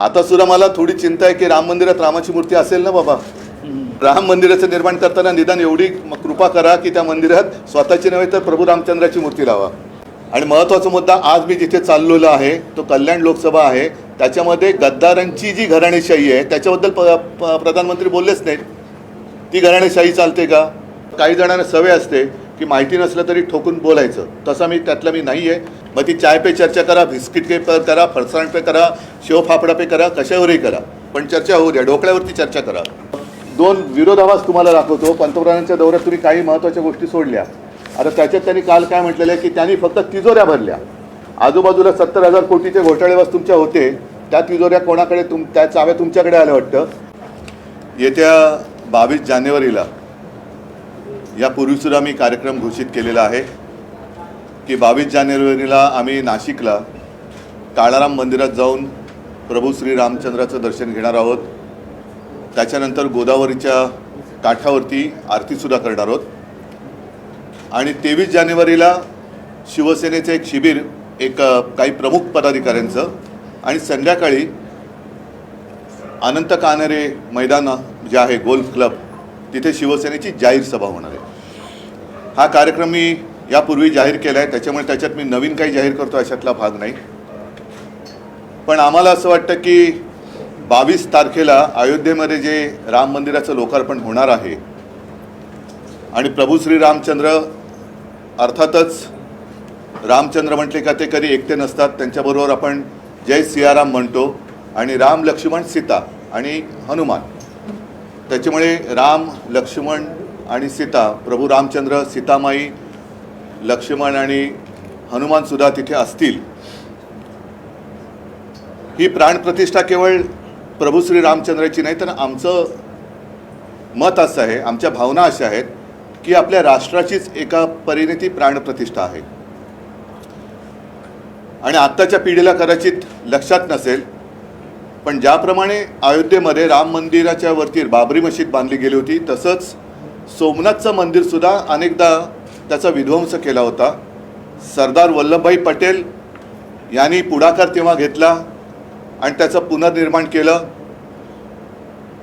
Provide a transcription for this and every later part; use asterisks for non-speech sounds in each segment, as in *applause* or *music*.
आता सुद्धा मला थोडी चिंता आहे की राम मंदिरात रामाची मूर्ती असेल ना बाबा? राम मंदिराचं निर्माण करताना निदान एवढी कृपा करा की त्या मंदिरात स्वतःची नव्हे तर प्रभू रामचंद्राची मूर्ती लावा. आणि महत्त्वाचा मुद्दा आज मी जिथे चाललेलो आहे तो कल्याण लोकसभा आहे. त्याच्यामध्ये गद्दारांची जी घराणेशाही आहे त्याच्याबद्दल प प- प्रधानमंत्री बोललेच नाहीत. ती घराणेशाही चालते का? काही जणांना सवय असते की माहिती नसलं तरी ठोकून बोलायचं. तसा मी त्यातला मी नाही आहे मग ती चाय पे चर्चा करा बिस्किट पे करा फरसाण पे करा शेव फाफडा पे करा कशावरही करा. पण चर्चा होऊ द्या डोकळ्यावरती चर्चा करा. दोन विरोधाभास तुम्हाला दाखवतो. पंतप्रधानांच्या दौऱ्यात तुम्ही काही महत्त्वाच्या गोष्टी सोडल्या. आता त्याच्यात त्यांनी काल काय म्हटलेलं आहे की त्यांनी फक्त तिजोऱ्या भरल्या. आजूबाजूला सत्तर हजार कोटीचे घोटाळेवास तुमच्या होते. त्या तिजोऱ्या कोणाकडे तुम त्या चाव्या तुमच्याकडे आल्या वाटतं? येत्या बावीस जानेवारीला यापूर्वीसुद्धा मी कार्यक्रम घोषित केलेला आहे. की बावीस जानेवारीला आम्ही नाशिकला काळाराम मंदिरात जाऊन प्रभू श्री रामचंद्राचं दर्शन घेणार आहोत. त्याच्यानंतर गोदावरीच्या काठावरती आरतीसुद्धा करणार आहोत. आणि तेवीस जानेवारीला शिवसेनेचं एक शिबिर एक काही प्रमुख पदाधिकाऱ्यांचं आणि संध्याकाळी अनंत कानरे मैदान जे आहे गोल्फ क्लब तिथे शिवसेनेची जाहीर सभा होणार आहे. हा कार्यक्रम मी यापूर्वी जाहीर केला आहे त्याच्यामुळे त्याच्यात मी नवीन काही जाहीर करतो अशातला भाग नाही. पण आम्हाला असं वाटतं की बावीस तारखेला अयोध्येमध्ये जे राम मंदिराचं लोकार्पण होणार आहे आणि प्रभू श्री रामचंद्र अर्थातच रामचंद्र म्हटले का ते कधी एकटे नसतात त्यांच्याबरोबर आपण जय सियाराम म्हणतो आणि राम लक्ष्मण सीता आणि हनुमान. त्याच्यामुळे राम लक्ष्मण आणि सीता प्रभू रामचंद्र सीतामाई लक्ष्मण आणि हनुमानसुद्धा तिथे असतील. ही प्राणप्रतिष्ठा केवळ प्रभू श्री रामचंद्राची नाही तर आमचं मत असं आहे आमच्या भावना अशा आहेत की आपल्या राष्ट्राचीच एका परिणिती प्राणप्रतिष्ठा आहे. आणि आत्ताच्या पिढीला कदाचित लक्षात नसेल पण ज्याप्रमाणे अयोध्येमध्ये राम मंदिराच्या वरती बाबरी मशीद बांधली गेली होती तसंच सोमनाथचं मंदिरसुद्धा अनेकदा त्याचा विध्वंस केला होता. सरदार वल्लभभाई पटेल यांनी पुढाकार तेव्हा घेतला आणि त्याचं पुनर्निर्माण केलं.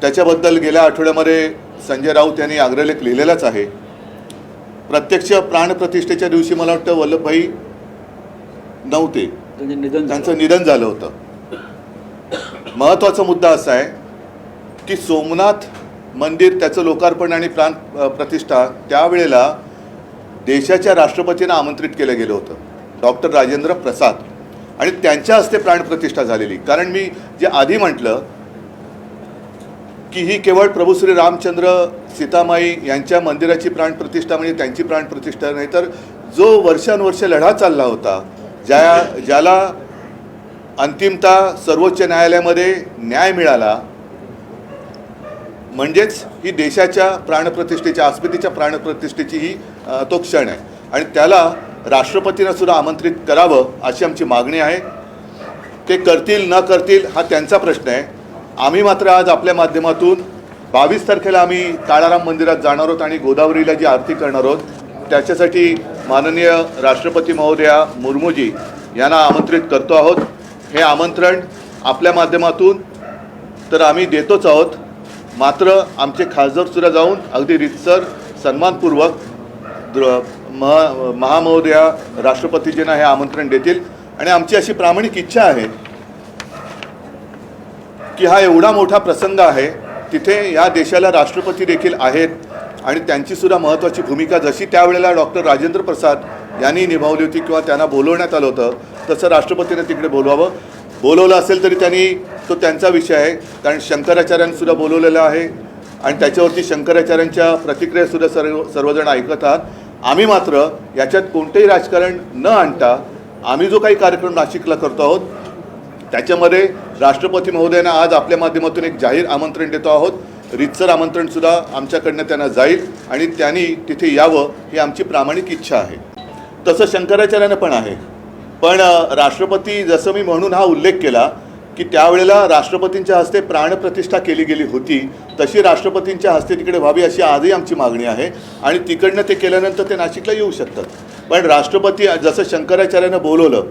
त्याच्याबद्दल गेल्या आठवड्यामध्ये संजय राऊत यांनी अग्रलेख लिहिलेलाच आहे. प्रत्यक्ष प्राणप्रतिष्ठेच्या दिवशी मला वाटतं वल्लभभाई नव्हते. त्यांचे निधन झालं. त्यांचं निधन झालं होतं. महत्त्वाचा मुद्दा असा आहे की सोमनाथ मंदिर त्याचं लोकार्पण आणि प्राण प्रतिष्ठा त्यावेळेला देशाच्या राष्ट्रपतींना आमंत्रित केलं गेलं होतं. डॉक्टर राजेंद्र प्रसाद. आणि त्यांच्या हस्ते प्राणप्रतिष्ठा झालेली. कारण मी जे आधी म्हटलं की ही केवळ प्रभू श्री रामचंद्र सीतामाई यांच्या मंदिराची प्राणप्रतिष्ठा म्हणजे त्यांची प्राणप्रतिष्ठा नाही तर जो वर्षानुवर्ष लढा चालला होता ज्या ज्याला अंतिमता सर्वोच्च न्यायालयामध्ये न्याय मिळाला म्हणजेच ही देशाच्या प्राणप्रतिष्ठेच्या आस्मितेच्या प्राणप्रतिष्ठेची ही तो क्षण आहे. आणि त्याला राष्ट्रपतींना सुद्धा आमंत्रित करावं अशी आमची मागणी आहे. ते करतील न करतील हा त्यांचा प्रश्न आहे. आम्ही मात्र आज आपल्या माध्यमातून बावीस तारखेला आम्ही काळाराम मंदिरात जाणार आहोत आणि गोदावरीला जी आरती करणार आहोत त्याच्यासाठी माननीय राष्ट्रपती महोदया मुर्मूजी यांना आमंत्रित करतो आहोत. हे आमंत्रण आपल्या माध्यमातून तर आम्ही देतोच आहोत. मात्र आमचे खासदारसुद्धा जाऊन अगदी रितसर सन्मानपूर्वक महा महामहोदया राष्ट्रपतीजींना हे आमंत्रण देतील. आणि आमची अशी प्रामाणिक इच्छा आहे की हा एवढा मोठा प्रसंग आहे तिथे या देशाला राष्ट्रपती देखील आहेत आणि त्यांची सुद्धा महत्त्वाची भूमिका जशी त्यावेळेला डॉक्टर राजेंद्र प्रसाद यांनी निभावली होती किंवा त्यांना बोलवण्यात आलं होतं तसं राष्ट्रपतीने तिकडे बोलवावं. बोलवलं असेल तरी त्यांनी तो त्यांचा विषय आहे कारण शंकराचार्यांसुद्धा सुद्धा आहे. आणि त्याच्यावरती शंकराचार्यांच्या प्रतिक्रियासुद्धा सर्व सर्वजण ऐकत आहात. आम्ही मात्र याच्यात कोणतेही राजकारण न आणता आम्ही जो काही कार्यक्रम नाशिकला करतो आहोत त्याच्यामध्ये राष्ट्रपती महोदयांना आज आपल्या माध्यमातून एक जाहीर आमंत्रण देतो आहोत. रितसर आमंत्रणसुद्धा आमच्याकडनं त्यांना जाईल आणि त्यांनी तिथे यावं ही आमची प्रामाणिक इच्छा आहे. तसं शंकराचार्यानं पण आहे. पण राष्ट्रपती जसं मी म्हणून हा उल्लेख केला की त्यावेळेला राष्ट्रपतींच्या हस्ते प्राणप्रतिष्ठा केली गेली होती तशी राष्ट्रपतींच्या हस्ते तिकडे व्हावी अशी आजही आमची मागणी आहे. आणि तिकडनं ते केल्यानंतर ते नाशिकला येऊ शकतात. पण राष्ट्रपती जसं शंकराचार्यानं बोलवलं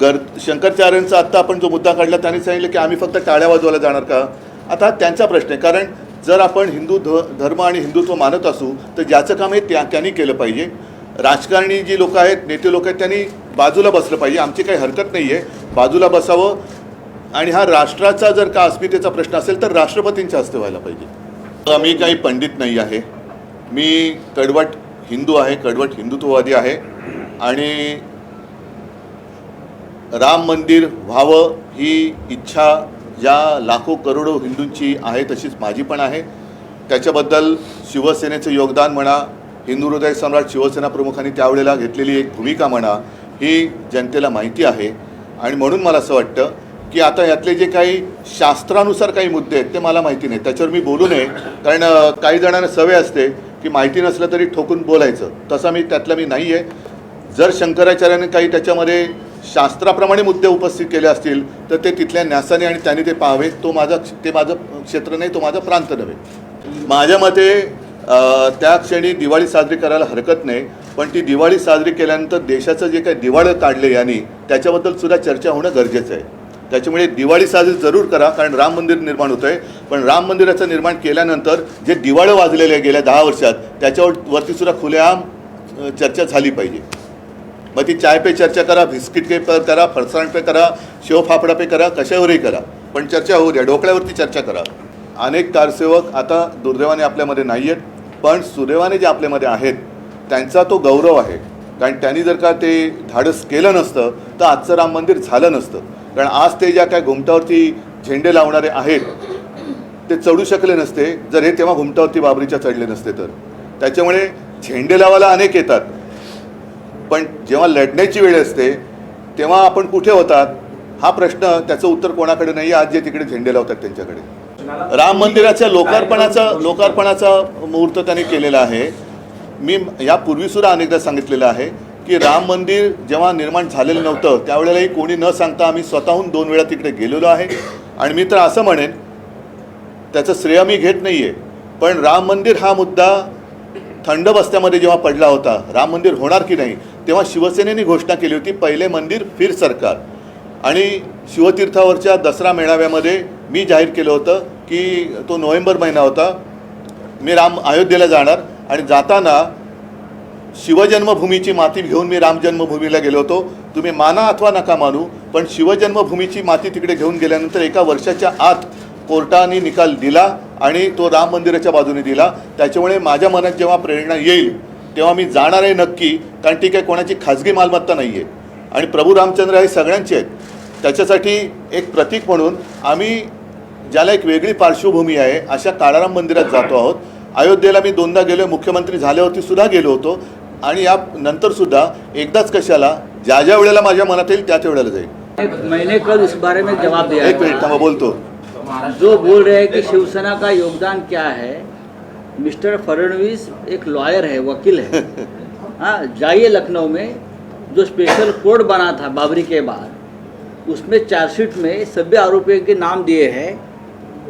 गर शंकराचार्यांचा आत्ता आपण जो मुद्दा काढला त्यांनी सांगितलं की आम्ही फक्त टाळ्या वाजवायला जाणार का? आता त्यांचा प्रश्न आहे. कारण जर आपण हिंदू ध धर्म आणि हिंदुत्व मानत असू तर ज्याचं काम आहे त्या त्यांनी केलं पाहिजे. राजकारणी जी लोकं आहेत नेते लोक आहेत त्यांनी बाजूला बसलं पाहिजे. आमची काही हरकत नाही आहे बाजूला बसावं. आणि हा राष्ट्राचा जर का अस्मितेचा प्रश्न असेल तर राष्ट्रपतींच्या हस्ते व्हायला पाहिजे. मी काही पंडित नाही आहे. मी कडवट हिंदू आहे कडवट हिंदुत्ववादी आहे. आणि राम मंदिर व्हावं ही इच्छा या लाखो करोडो हिंदूंची आहे तशीच माझी पण आहे. त्याच्याबद्दल शिवसेनेचं योगदान म्हणा हिंदू हृदय सम्राट शिवसेना प्रमुखांनी त्यावेळेला घेतलेली एक भूमिका म्हणा ही जनतेला माहिती आहे. आणि म्हणून मला असं वाटतं की आता यातले जे काही शास्त्रानुसार काही मुद्दे आहेत ते मला माहिती नाही. त्याच्यावर मी बोलू नये. कारण काही जणांना सवय असते की माहिती नसलं तरी ठोकून बोलायचं. तसा मी त्यातला मी नाही आहे जर शंकराचार्याने काही त्याच्यामध्ये शास्त्राप्रमाणे मुद्दे उपस्थित केले असतील तर ते तिथल्या न्यासाने आणि त्यांनी ते पाहावे. तो माझा ते माझं क्षेत्र नाही तो माझा प्रांत नव्हे. माझ्या मते त्या क्षणी दिवाळी साजरी करायला हरकत नाही. पण ती दिवाळी साजरी केल्यानंतर देशाचं जे काही दिवाळं काढले यांनी त्याच्याबद्दल सुद्धा चर्चा होणं गरजेचं आहे. त्याच्यामुळे दिवाळी साजरी जरूर करा कारण राम मंदिर निर्माण होतं आहे पण राम मंदिराचं निर्माण केल्यानंतर जे दिवाळं वाजलेले गेल्या दहा वर्षात त्याच्यावर सुद्धा खुलेआम चर्चा झाली पाहिजे. मग ती चाय पे चर्चा करा बिस्किट पे पर करा फरसाण पे करा शेव फाफडा पे करा कशावरही करा. पण चर्चा होऊ द्या डोकळ्यावरती चर्चा करा. अनेक कारसेवक आता दुर्दैवाने आपल्यामध्ये नाही आहेत पण सुदैवाने जे आपल्यामध्ये आहेत त्यांचा तो गौरव आहे. कारण त्यांनी जर का ते धाडस केलं नसतं तर आजचं राम मंदिर झालं नसतं. कारण आज ते ज्या काय घुमटावरती झेंडे लावणारे आहेत ते चढू शकले नसते. जर हे तेव्हा घुमटावरती बाबरीच्या चढले नसते तर. त्याच्यामुळे झेंडे लावायला अनेक येतात. पण जेव्हा लढण्याची वेळ असते तेव्हा आपण कुठे होतात? हा प्रश्न त्याचं उत्तर कोणाकडे नाही आज जे तिकडे झेंडे लावतात त्यांच्याकडे. राम मंदिराच्या लोकार्पणाचा लोकार्पणाचा मुहूर्त त्यांनी केलेला आहे. मी यापूर्वीसुद्धा अनेकदा सांगितलेलं आहे. की राम मंदिर जेव्हा निर्माण झालेलं नव्हतं त्यावेळेलाही कोणी न सांगता आम्ही स्वतःहून दोन वेळा तिकडे गेलेलो आहे. आणि मी तर असं म्हणेन त्याचं श्रेय मी घेत नाही आहे पण राम मंदिर हा मुद्दा थंड बस्त्यामध्ये जेव्हा पडला होता राम मंदिर होणार की नाही तेव्हा शिवसेनेने घोषणा केली होती पहिले मंदिर फिर सरकार. आणि शिवतीर्थावरच्या दसरा मेळाव्यामध्ये मी जाहीर केलं होतं की तो नोव्हेंबर महिना होता मी राम अयोध्येला जाणार आणि जाताना शिवजन्मभूमीची माती घेऊन मी रामजन्मभूमीला गेलो होतो. तुम्ही माना अथवा नका मानू पण शिवजन्मभूमीची माती तिकडे घेऊन गेल्यानंतर एका वर्षाच्या आत कोर्टाने निकाल दिला आणि तो राम मंदिराच्या बाजूने दिला. त्याच्यामुळे माझ्या मनात जेव्हा प्रेरणा येईल तेव्हा मी जाणार आहे नक्की कारण ती काही कोणाची खाजगी मालमत्ता नाही आहे आणि प्रभू रामचंद्र हे सगळ्यांचे आहेत. त्याच्यासाठी एक प्रतीक म्हणून आम्ही ज्याला एक वेगळी पार्श्वभूमी आहे अशा काळाराम मंदिरात जातो आहोत. अयोध्येला मी दोनदा गेलो मुख्यमंत्री झाल्यावरती सुद्धा गेलो होतो. आणि या नंतर सुद्धा एकदाच कशाला ज्या ज्या वेळेला माझ्या मनात येईल त्या त्या वेळेला जाईल. मैंने कल इस बारे में जवाब दिया एक मिनिट थांबा बोलतो. जो बोल रहे हैं कि शिवसेना का योगदान क्या है मिस्टर फडणवीस एक लॉयर है वकील है। *laughs* हाँ जाइए लखनऊ में जो स्पेशल कोर्ट बना था बाबरी के बाद उसमें चार्जशीट में सभी आरोपियों के नाम दिए हैं।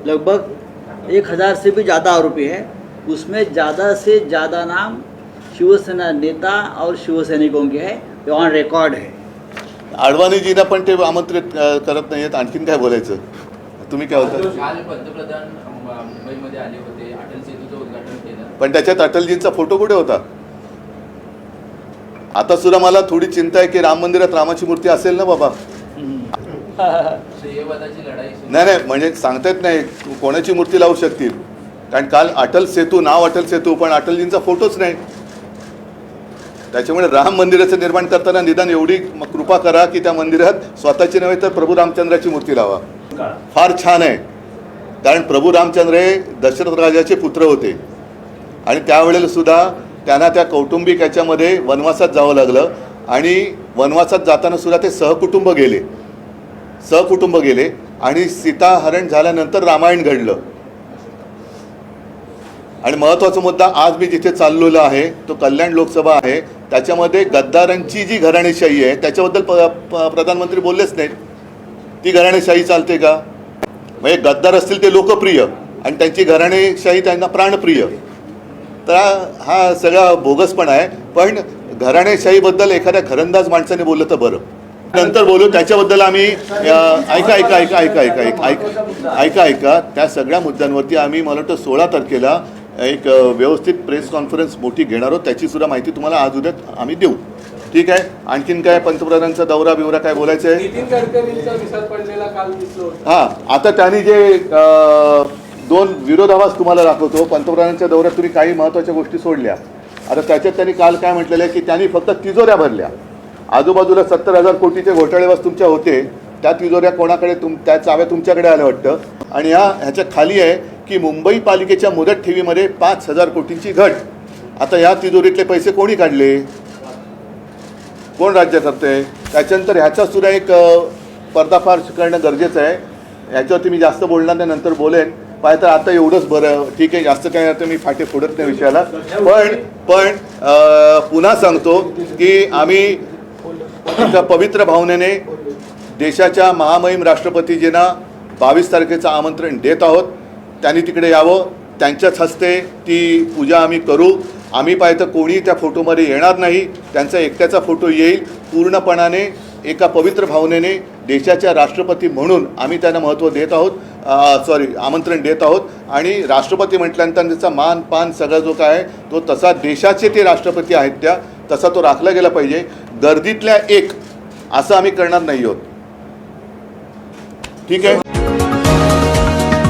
लगभग एक हज़ार से भी ज़्यादा आरोपी हैं। उसमें ज़्यादा से ज़्यादा नाम शिवसेना नेता और शिवसैनिकों के हैं ऑन रिकॉर्ड है। आडवाणीजींना पण ते आमंत्रित अ, करत नाही आहेत आणखीन काय बोलायचं? तुम्ही काय होतं? काल पंतप्रधान अं, मुंबईमध्ये आले होते. अटल सेतूचं उद्घाटन केलं. पण त्याच्यात अटलजींचा फोटो कुठे होता? आता सुद्धा मला थोडी चिंता आहे की राम मंदिरात रामाची मूर्ती असेल ना बाबा? श्रेयवादाची लढाई सुरू. नाही नाही म्हणजे सांगता येत नाही कोणाची मूर्ती लावू शकतील. कारण काल अटल सेतू नाव अटल सेतू पण अटलजींचा फोटोच नाही त्याच्यामुळे राम मंदिराचं निर्माण करताना निदान एवढी कृपा करा की त्या मंदिरात स्वतःची नव्हे तर प्रभू रामचंद्राची मूर्ती लावा. फार छान आहे. कारण प्रभू रामचंद्र हे दशरथ राजाचे पुत्र होते. आणि त्यावेळेला सुद्धा त्यांना त्या कौटुंबिक याच्यामध्ये वनवासात जावं लागलं. आणि वनवासात जाताना सुद्धा ते सहकुटुंब गेले. सहकुटुंब गेले. आणि सीताहरण झाल्यानंतर रामायण घडलं. आणि महत्त्वाचा मुद्दा आज मी जिथे चाललेलो आहे तो कल्याण लोकसभा आहे. त्याच्यामध्ये गद्दारांची जी घराणेशाही आहे त्याच्याबद्दल प प्रधानमंत्री बोललेच नाहीत. ती घराणेशाही चालते का? म्हणजे गद्दार असतील ते लोकप्रिय आणि त्यांची घराणेशाही त्यांना प्राणप्रिय. तर हा- सगळा बोगस पण आहे. पण घराणेशाहीबद्दल एखाद्या घरंदाज माणसाने बोललं तर बरं. नंतर बोलू त्याच्याबद्दल आम्ही ऐका ऐका ऐका ऐका ऐका ऐका ऐका ऐका ऐका. त्या सगळ्या मुद्द्यांवरती आम्ही मला वाटतं सोळा तारखेला एक व्यवस्थित प्रेस कॉन्फरन्स मोठी घेणार आहोत त्याची सुद्धा माहिती तुम्हाला आज उद्या आम्ही देऊ. ठीक आहे? आणखीन काय पंतप्रधानांचा दौरा बिवरा काय बोलायचं आहे हा आता त्यांनी जे दोन विरोधाभास तुम्हाला दाखवतो पंतप्रधानांच्या दौऱ्यात तुम्ही काही महत्त्वाच्या गोष्टी सोडल्या. आता त्याच्यात त्यांनी काल काय म्हटलेलं आहे की त्यांनी फक्त तिजोऱ्या भरल्या. आजूबाजूला सत्तर हजार कोटीचे घोटाळेवास तुमच्या होते त्या तिजोऱ्या कोणाकडे तुम त्या चाव्या तुमच्याकडे आल्या वाटतं. आणि ह्या ह्याच्या खाली आहे की मुंबई पालिकेच्या मुदत ठेवीमध्ये पाच हजार कोटींची घट. आता या तिजोरीतले पैसे कोणी काढले? कोण राज्य करते त्याच्यानंतर ह्याचा सुद्धा एक पर्दाफाश करणं गरजेचं आहे. ह्याच्यावरती मी जास्त बोलणार नाही नंतर बोलेन. पाहिजे तर आता एवढंच बरं. ठीक आहे जास्त काय आता मी फाटे फोडत नाही विषयाला. पण पण पुन्हा सांगतो की आम्ही पवित्र भावनेने देशाच्या महामहिम राष्ट्रपतीजींना बावीस तारखेचं आमंत्रण देत आहोत. त्यांनी तिकडे यावं त्यांच्याच हस्ते ती पूजा आम्ही करू. आम्ही पाहिजे तर कोणी त्या फोटोमध्ये येणार नाही. त्यांचा एकट्याचा फोटो येईल. पूर्णपणाने एका पवित्र भावनेने देशाच्या राष्ट्रपती म्हणून आम्ही त्यांना महत्त्व देत आहोत. सॉरी आमंत्रण देत आहोत. आणि राष्ट्रपती म्हटल्यानंतर त्याचा मान पान सगळा जो काय आहे तो तसा देशाचे ते राष्ट्रपती आहेत त्या तसा तो राखला गेला पाहिजे. गर्दीतल्या एक असं आम्ही करणार नाही आहोत. ठीक आहे?